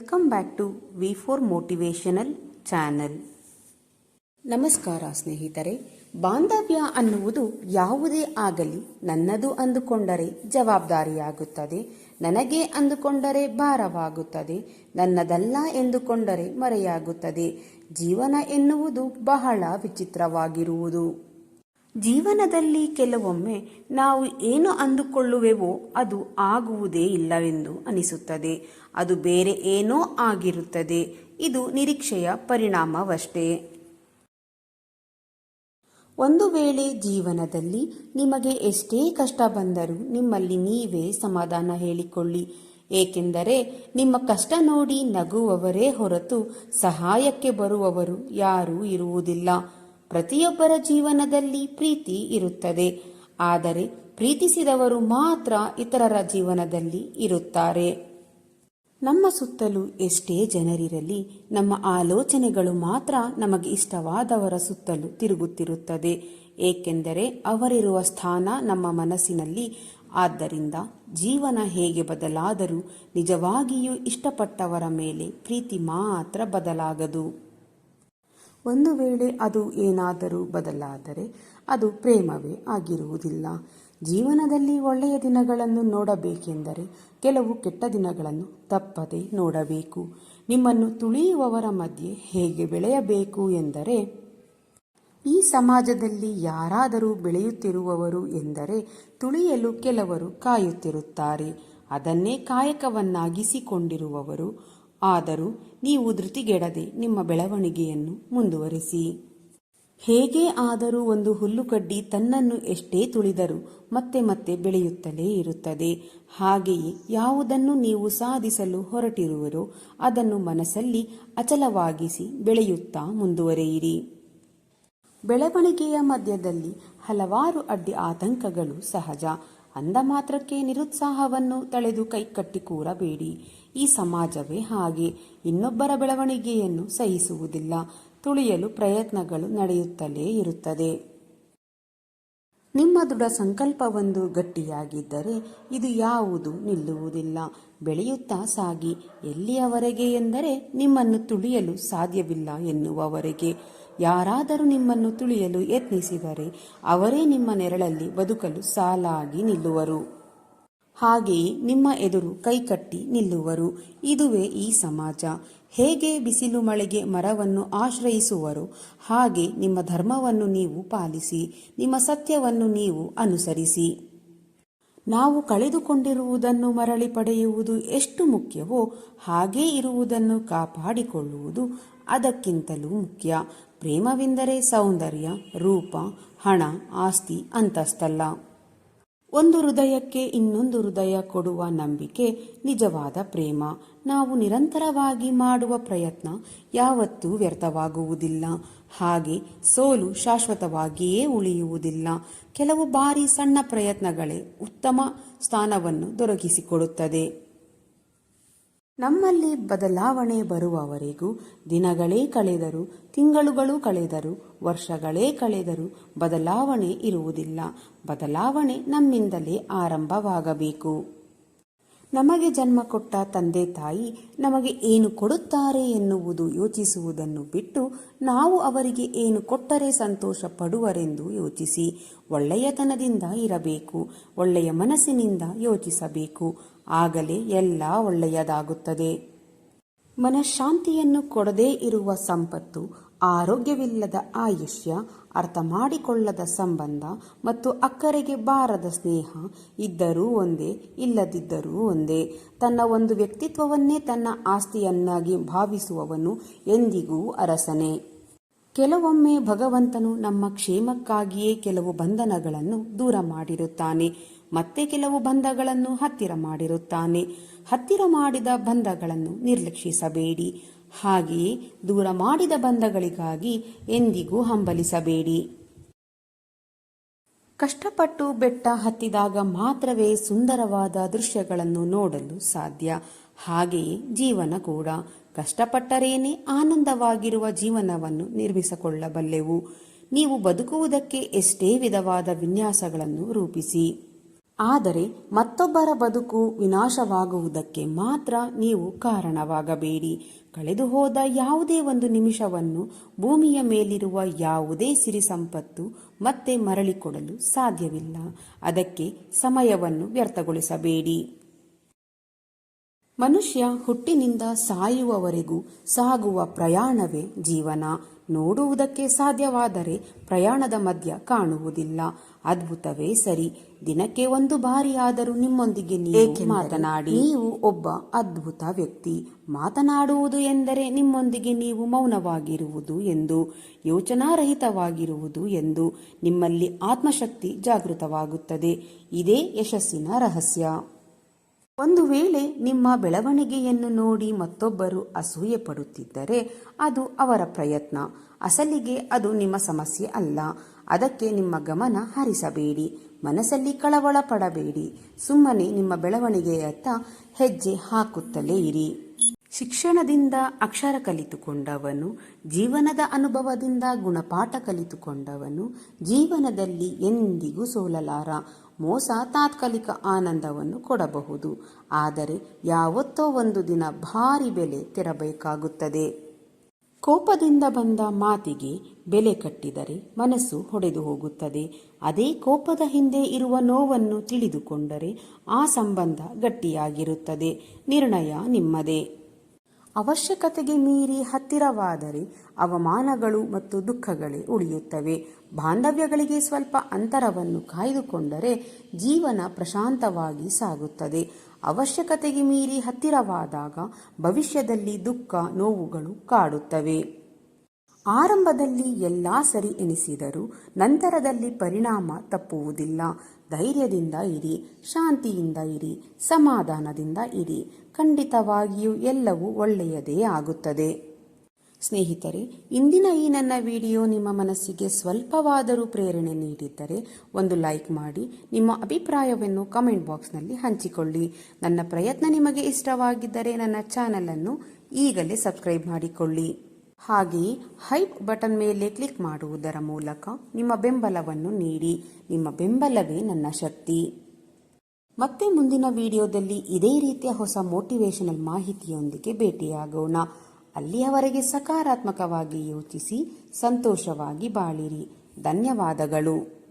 Welcome back to V four motivational channel ನಮಸ್ಕಾರ ಸ್ನೇಹಿತರೆ, ಬಾಂಧವ್ಯ ಅನ್ನುವುದು ಯಾವುದೇ ಆಗಲಿ ನನ್ನದು ಅಂದುಕೊಂಡರೆ ಜವಾಬ್ದಾರಿಯಾಗುತ್ತದೆ, ನನಗೆ ಅಂದುಕೊಂಡರೆ ಭಾರವಾಗುತ್ತದೆ, ನನ್ನದಲ್ಲ ಎಂದುಕೊಂಡರೆ ಮರೆಯಾಗುತ್ತದೆ. ಜೀವನ ಎನ್ನುವುದು ಬಹಳ ವಿಚಿತ್ರವಾಗಿರುವುದು. ಜೀವನದಲ್ಲಿ ಕೆಲವೊಮ್ಮೆ ನಾವು ಏನು ಅಂದುಕೊಳ್ಳುವೆವೋ ಅದು ಆಗುವುದೇ ಇಲ್ಲವೆಂದು ಅನಿಸುತ್ತದೆ. ಅದು ಬೇರೆ ಏನೋ ಆಗಿರುತ್ತದೆ. ಇದು ನಿರೀಕ್ಷೆಯ ಪರಿಣಾಮವಷ್ಟೇ. ಒಂದು ವೇಳೆ ಜೀವನದಲ್ಲಿ ನಿಮಗೆ ಎಷ್ಟೇ ಕಷ್ಟ ಬಂದರೂ ನಿಮ್ಮಲ್ಲಿ ನೀವೇ ಸಮಾಧಾನ ಹೇಳಿಕೊಳ್ಳಿ. ಏಕೆಂದರೆ ನಿಮ್ಮ ಕಷ್ಟ ನೋಡಿ ನಗುವವರೇ ಹೊರತು ಸಹಾಯಕ್ಕೆ ಬರುವವರು ಯಾರೂ ಇರುವುದಿಲ್ಲ. ಪ್ರತಿಯೊಬ್ಬರ ಜೀವನದಲ್ಲಿ ಪ್ರೀತಿ ಇರುತ್ತದೆ. ಆದರೆ ಪ್ರೀತಿಸಿದವರು ಮಾತ್ರ ಇತರರ ಜೀವನದಲ್ಲಿ ಇರುತ್ತಾರೆ. ನಮ್ಮ ಸುತ್ತಲೂ ಎಷ್ಟೇ ಜನರಿರಲಿ, ನಮ್ಮ ಆಲೋಚನೆಗಳು ಮಾತ್ರ ನಮಗೆ ಇಷ್ಟವಾದವರ ಸುತ್ತಲೂ ತಿರುಗುತ್ತಿರುತ್ತದೆ. ಏಕೆಂದರೆ ಅವರಿರುವ ಸ್ಥಾನ ನಮ್ಮ ಮನಸ್ಸಿನಲ್ಲಿ. ಆದ್ದರಿಂದ ಜೀವನ ಹೇಗೆ ಬದಲಾದರೂ ನಿಜವಾಗಿಯೂ ಇಷ್ಟಪಟ್ಟವರ ಮೇಲೆ ಪ್ರೀತಿ ಮಾತ್ರ ಬದಲಾಗದು. ಒಂದು ವೇಳೆ ಅದು ಏನಾದರೂ ಬದಲಾದರೆ ಅದು ಪ್ರೇಮವೇ ಆಗಿರುವುದಿಲ್ಲ. ಜೀವನದಲ್ಲಿ ಒಳ್ಳೆಯ ದಿನಗಳನ್ನು ನೋಡಬೇಕೆಂದರೆ ಕೆಲವು ಕೆಟ್ಟ ದಿನಗಳನ್ನು ತಪ್ಪದೆ ನೋಡಬೇಕು. ನಿಮ್ಮನ್ನು ತುಳಿಯುವವರ ಮಧ್ಯೆ ಹೇಗೆ ಬೆಳೆಯಬೇಕು ಎಂದರೆ, ಈ ಸಮಾಜದಲ್ಲಿ ಯಾರಾದರೂ ಬೆಳೆಯುತ್ತಿರುವವರು ಎಂದರೆ ತುಳಿಯಲು ಕೆಲವರು ಕಾಯುತ್ತಿರುತ್ತಾರೆ. ಅದನ್ನೇ ಕಾಯಕವನ್ನಾಗಿಸಿಕೊಂಡಿರುವವರು ಆದರೂ ನೀವು ಧೃತಿಗೆಡದೆ ನಿಮ್ಮ ಬೆಳವಣಿಗೆಯನ್ನು ಮುಂದುವರಿಸಿ. ಹೇಗೆ ಆದರೂ ಒಂದು ಹುಲ್ಲುಕಡ್ಡಿ ತನ್ನನ್ನು ಎಷ್ಟೇ ತುಳಿದರೂ ಮತ್ತೆ ಮತ್ತೆ ಬೆಳೆಯುತ್ತಲೇ ಇರುತ್ತದೆ. ಹಾಗೆಯೇ ಯಾವುದನ್ನು ನೀವು ಸಾಧಿಸಲು ಹೊರಟಿರುವರೋ ಅದನ್ನು ಮನಸ್ಸಲ್ಲಿ ಅಚಲವಾಗಿಸಿ ಬೆಳೆಯುತ್ತಾ ಮುಂದುವರೆಯಿರಿ. ಬೆಳವಣಿಗೆಯ ಮಧ್ಯದಲ್ಲಿ ಹಲವಾರು ಅಡ್ಡಿ ಆತಂಕಗಳು ಸಹಜ. ಅಂದ ಮಾತ್ರಕ್ಕೆ ನಿರುತ್ಸಾಹವನ್ನು ತಳೆದು ಕೈಕಟ್ಟಿ ಕೂರಬೇಡಿ. ಈ ಸಮಾಜವೇ ಹಾಗೆ. ಇನ್ನೊಬ್ಬರ ಬೆಳವಣಿಗೆಯನ್ನು ಸಹಿಸುವುದಿಲ್ಲ. ತುಳಿಯಲು ಪ್ರಯತ್ನಗಳು ನಡೆಯುತ್ತಲೇ ಇರುತ್ತದೆ. ನಿಮ್ಮ ದೃಢ ಸಂಕಲ್ಪವೊಂದು ಗಟ್ಟಿಯಾಗಿದ್ದರೆ ಇದು ಯಾವುದು ನಿಲ್ಲುವುದಿಲ್ಲ. ಬೆಳೆಯುತ್ತಾ ಸಾಗಿ. ಎಲ್ಲಿಯವರೆಗೆ ಎಂದರೆ ನಿಮ್ಮನ್ನು ತುಳಿಯಲು ಸಾಧ್ಯವಿಲ್ಲ ಎನ್ನುವವರೆಗೆ. ಯಾರಾದರೂ ನಿಮ್ಮನ್ನು ತುಳಿಯಲು ಯತ್ನಿಸಿದರೆ ಅವರೇ ನಿಮ್ಮ ನೆರಳಲ್ಲಿ ಬದುಕಲು ಸಾಲಾಗಿ ನಿಲ್ಲುವರು. ಹಾಗೆಯೇ ನಿಮ್ಮ ಎದುರು ಕೈಕಟ್ಟಿ ನಿಲ್ಲುವರು. ಇದುವೇ ಈ ಸಮಾಜ. ಹೇಗೆ ಬಿಸಿಲು ಮಳೆಗೆ ಮರವನ್ನು ಆಶ್ರಯಿಸುವರು, ಹಾಗೆ ನಿಮ್ಮ ಧರ್ಮವನ್ನು ನೀವು ಪಾಲಿಸಿ, ನಿಮ್ಮ ಸತ್ಯವನ್ನು ನೀವು ಅನುಸರಿಸಿ. ನಾವು ಕಳೆದುಕೊಂಡಿರುವುದನ್ನು ಮರಳಿ ಪಡೆಯುವುದು ಎಷ್ಟು ಮುಖ್ಯವೋ, ಹಾಗೇ ಇರುವುದನ್ನು ಕಾಪಾಡಿಕೊಳ್ಳುವುದು ಅದಕ್ಕಿಂತಲೂ ಮುಖ್ಯ. ಪ್ರೇಮವೆಂದರೆ ಸೌಂದರ್ಯ, ರೂಪ, ಹಣ, ಆಸ್ತಿ ಅಂತಸ್ತಲ್ಲ. ಒಂದು ಹೃದಯಕ್ಕೆ ಇನ್ನೊಂದು ಹೃದಯ ಕೊಡುವ ನಂಬಿಕೆ ನಿಜವಾದ ಪ್ರೇಮ. ನಾವು ನಿರಂತರವಾಗಿ ಮಾಡುವ ಪ್ರಯತ್ನ ಯಾವತ್ತೂ ವ್ಯರ್ಥವಾಗುವುದಿಲ್ಲ. ಹಾಗೆ ಸೋಲು ಶಾಶ್ವತವಾಗಿಯೇ ಉಳಿಯುವುದಿಲ್ಲ. ಕೆಲವು ಬಾರಿ ಸಣ್ಣ ಪ್ರಯತ್ನಗಳೇ ಉತ್ತಮ ಸ್ಥಾನವನ್ನು ದೊರಕಿಸಿಕೊಡುತ್ತದೆ. ನಮ್ಮಲ್ಲಿ ಬದಲಾವಣೆ ಬರುವವರೆಗೂ ದಿನಗಳೇ ಕಳೆದರು, ತಿಂಗಳುಗಳು ಕಳೆದರು, ವರ್ಷಗಳೇ ಕಳೆದರು ಬದಲಾವಣೆ ಇರುವುದಿಲ್ಲ. ಬದಲಾವಣೆ ನಮ್ಮಿಂದಲೇ ಆರಂಭವಾಗಬೇಕು. ನಮಗೆ ಜನ್ಮ ಕೊಟ್ಟ ತಂದೆ ತಾಯಿ ನಮಗೆ ಏನು ಕೊಡುತ್ತಾರೆ ಎನ್ನುವುದು ಯೋಚಿಸುವುದನ್ನು ಬಿಟ್ಟು ನಾವು ಅವರಿಗೆ ಏನು ಕೊಟ್ಟರೆ ಸಂತೋಷ ಪಡುವರೆಂದು ಯೋಚಿಸಿ. ಒಳ್ಳೆಯತನದಿಂದ ಇರಬೇಕು, ಒಳ್ಳೆಯ ಮನಸ್ಸಿನಿಂದ ಯೋಚಿಸಬೇಕು. ಆಗಲೇ ಎಲ್ಲ ಒಳ್ಳೆಯದಾಗುತ್ತದೆ. ಮನಃಶಾಂತಿಯನ್ನು ಕೊಡದೇ ಇರುವ ಸಂಪತ್ತು, ಆರೋಗ್ಯವಿಲ್ಲದ ಆಯುಷ್ಯ ಅರ್ಥ ಮಾಡಿಕೊಳ್ಳದ ಸಂಬಂಧ ಮತ್ತು ಅಕ್ಕರೆಗೆ ಬಾರದ ಸ್ನೇಹ ಇದ್ದರೂ ಒಂದೇ, ಇಲ್ಲದಿದ್ದರೂ ಒಂದೇ. ತನ್ನ ಒಂದು ವ್ಯಕ್ತಿತ್ವವನ್ನೇ ತನ್ನ ಆಸ್ತಿಯನ್ನಾಗಿ ಭಾವಿಸುವವನು ಎಂದಿಗೂ ಅರಸನೇ. ಕೆಲವೊಮ್ಮೆ ಭಗವಂತನು ನಮ್ಮ ಕ್ಷೇಮಕ್ಕಾಗಿಯೇ ಕೆಲವು ಬಂಧನಗಳನ್ನು ದೂರ ಮಾಡಿರುತ್ತಾನೆ. ಮತ್ತೆ ಕೆಲವು ಬಂಧಗಳನ್ನು ಹತ್ತಿರ ಮಾಡಿರುತ್ತಾನೆ. ಹತ್ತಿರ ಮಾಡಿದ ಬಂಧಗಳನ್ನು ನಿರ್ಲಕ್ಷಿಸಬೇಡಿ. ಹಾಗೆಯೇ ದೂರ ಮಾಡಿದ ಬಂಧಗಳಿಗಾಗಿ ಎಂದಿಗೂ ಹಂಬಲಿಸಬೇಡಿ. ಕಷ್ಟಪಟ್ಟು ಬೆಟ್ಟ ಹತ್ತಿದಾಗ ಮಾತ್ರವೇ ಸುಂದರವಾದ ದೃಶ್ಯಗಳನ್ನು ನೋಡಲು ಸಾಧ್ಯ. ಹಾಗೆಯೇ ಜೀವನ ಕೂಡ. ಕಷ್ಟಪಟ್ಟರೇನೆ ಆನಂದವಾಗಿರುವ ಜೀವನವನ್ನು ನಿರ್ಮಿಸಿಕೊಳ್ಳಬಲ್ಲೆವು. ನೀವು ಬದುಕುವುದಕ್ಕೆ ಎಷ್ಟೇ ವಿಧವಾದ ವಿನ್ಯಾಸಗಳನ್ನು ರೂಪಿಸಿ. ಆದರೆ ಮತ್ತೊಬ್ಬರ ಬದುಕು ವಿನಾಶವಾಗುವುದಕ್ಕೆ ಮಾತ್ರ ನೀವು ಕಾರಣವಾಗಬೇಡಿ. ಕಳೆದು ಹೋದ ಯಾವುದೇ ಒಂದು ನಿಮಿಷವನ್ನು ಭೂಮಿಯ ಮೇಲಿರುವ ಯಾವುದೇ ಸಿರಿ ಸಂಪತ್ತು ಮತ್ತೆ ಮರಳಿಕೊಡಲು ಸಾಧ್ಯವಿಲ್ಲ. ಅದಕ್ಕೆ ಸಮಯವನ್ನು ವ್ಯರ್ಥಗೊಳಿಸಬೇಡಿ. ಮನುಷ್ಯ ಹುಟ್ಟಿನಿಂದ ಸಾಯುವವರೆಗೂ ಸಾಗುವ ಪ್ರಯಾಣವೇ ಜೀವನ. ನೋಡುವುದಕ್ಕೆ ಸಾಧ್ಯವಾದರೆ ಪ್ರಯಾಣದ ಮಧ್ಯ ಕಾಣುವುದಿಲ್ಲ. ಅದ್ಭುತವೇ ಸರಿ. ದಿನಕ್ಕೆ ಒಂದು ಬಾರಿಯಾದರೂ ನಿಮ್ಮೊಂದಿಗೆ ನೀವು ಮಾತನಾಡಿ. ನೀವು ಒಬ್ಬ ಅದ್ಭುತ ವ್ಯಕ್ತಿ. ಮಾತನಾಡುವುದು ಎಂದರೆ ನಿಮ್ಮೊಂದಿಗೆ ನೀವು ಮೌನವಾಗಿರುವುದು ಎಂದು ಯೋಚನಾರಹಿತವಾಗಿರುವುದು ಎಂದು ನಿಮ್ಮಲ್ಲಿ ಆತ್ಮಶಕ್ತಿ ಜಾಗೃತವಾಗುತ್ತದೆ. ಇದೇ ಯಶಸ್ಸಿನ ರಹಸ್ಯ. ಒಂದು ವೇಳೆ ನಿಮ್ಮ ಬೆಳವಣಿಗೆಯನ್ನು ನೋಡಿ ಮತ್ತೊಬ್ಬರು ಅಸೂಯೆ ಪಡುತ್ತಿದ್ದರೆ ಅದು ಅವರ ಪ್ರಯತ್ನ. ಅಸಲಿಗೆ ಅದು ನಿಮ್ಮ ಸಮಸ್ಯೆ ಅಲ್ಲ. ಅದಕ್ಕೆ ನಿಮ್ಮ ಗಮನ ಹರಿಸಬೇಡಿ. ಮನಸ್ಸಲ್ಲಿ ಕಳವಳ ಪಡಬೇಡಿ ಸುಮ್ಮನೆ ನಿಮ್ಮ ಬೆಳವಣಿಗೆಯತ್ತ ಹೆಜ್ಜೆ ಹಾಕುತ್ತಲೇ ಇರಿ. ಶಿಕ್ಷಣದಿಂದ ಅಕ್ಷರ ಕಲಿತುಕೊಂಡವನು, ಜೀವನದ ಅನುಭವದಿಂದ ಗುಣಪಾಠ ಕಲಿತುಕೊಂಡವನು, ಜೀವನದಲ್ಲಿ ಎಂದಿಗೂ ಸೋಲಲಾರ. ಮೋಸ ತಾತ್ಕಾಲಿಕ ಆನಂದವನ್ನು ಕೊಡಬಹುದು. ಆದರೆ ಯಾವತ್ತೋ ಒಂದು ದಿನ ಭಾರಿ ಬೆಲೆ ತೆರಬೇಕಾಗುತ್ತದೆ. ಕೋಪದಿಂದ ಬಂದ ಮಾತಿಗೆ ಬೆಲೆ ಕಟ್ಟಿದರೆ ಮನಸ್ಸು ಹೊಡೆದು ಹೋಗುತ್ತದೆ. ಅದೇ ಕೋಪದ ಹಿಂದೆ ಇರುವ ನೋವನ್ನು ತಿಳಿದುಕೊಂಡರೆ ಆ ಸಂಬಂಧ ಗಟ್ಟಿಯಾಗಿರುತ್ತದೆ. ನಿರ್ಣಯ ನಿಮ್ಮದೇ. ಅವಶ್ಯಕತೆಗೆ ಮೀರಿ ಹತ್ತಿರವಾದರೆ ಅವಮಾನಗಳು ಮತ್ತು ದುಃಖಗಳೇ ಉಳಿಯುತ್ತವೆ. ಬಾಂಧವ್ಯಗಳಿಗೆ ಸ್ವಲ್ಪ ಅಂತರವನ್ನು ಕಾಯ್ದುಕೊಂಡರೆ ಜೀವನ ಪ್ರಶಾಂತವಾಗಿ ಸಾಗುತ್ತದೆ. ಅವಶ್ಯಕತೆಗೆ ಮೀರಿ ಹತ್ತಿರವಾದಾಗ ಭವಿಷ್ಯದಲ್ಲಿ ದುಃಖ, ನೋವುಗಳು ಕಾಡುತ್ತವೆ. ಆರಂಭದಲ್ಲಿ ಎಲ್ಲ ಸರಿ ಎನಿಸಿದರೂ ನಂತರದಲ್ಲಿ ಪರಿಣಾಮ ತಪ್ಪುವುದಿಲ್ಲ. ಧೈರ್ಯದಿಂದ ಇರಿ, ಶಾಂತಿಯಿಂದ ಇರಿ, ಸಮಾಧಾನದಿಂದ ಇರಿ. ಖಂಡಿತವಾಗಿಯೂ ಎಲ್ಲವೂ ಒಳ್ಳೆಯದೇ ಆಗುತ್ತದೆ. ಸ್ನೇಹಿತರೆ, ಇಂದಿನ ಈ ನನ್ನ ವಿಡಿಯೋ ನಿಮ್ಮ ಮನಸ್ಸಿಗೆ ಸ್ವಲ್ಪವಾದರೂ ಪ್ರೇರಣೆ ನೀಡಿದ್ದರೆ ಒಂದು ಲೈಕ್ ಮಾಡಿ, ನಿಮ್ಮ ಅಭಿಪ್ರಾಯವನ್ನು ಕಮೆಂಟ್ ಬಾಕ್ಸ್ನಲ್ಲಿ ಹಂಚಿಕೊಳ್ಳಿ. ನನ್ನ ಪ್ರಯತ್ನ ನಿಮಗೆ ಇಷ್ಟವಾಗಿದ್ದರೆ ನನ್ನ ಚಾನಲನ್ನು ಈಗಲೇ ಸಬ್ಸ್ಕ್ರೈಬ್ ಮಾಡಿಕೊಳ್ಳಿ. ಹಾಗೆಯೇ ಹೈಪ್ ಬಟನ್ ಮೇಲೆ ಕ್ಲಿಕ್ ಮಾಡುವುದರ ಮೂಲಕ ನಿಮ್ಮ ಬೆಂಬಲವನ್ನು ನೀಡಿ. ನಿಮ್ಮ ಬೆಂಬಲವೇ ನನ್ನ ಶಕ್ತಿ. ಮತ್ತೆ ಮುಂದಿನ ವಿಡಿಯೋದಲ್ಲಿ ಇದೇ ರೀತಿಯ ಹೊಸ ಮೋಟಿವೇಶನಲ್ ಮಾಹಿತಿಯೊಂದಿಗೆ ಭೇಟಿಯಾಗೋಣ. ಅಲ್ಲಿಯವರೆಗೆ ಸಕಾರಾತ್ಮಕವಾಗಿ ಯೋಚಿಸಿ, ಸಂತೋಷವಾಗಿ ಬಾಳಿರಿ. ಧನ್ಯವಾದಗಳು.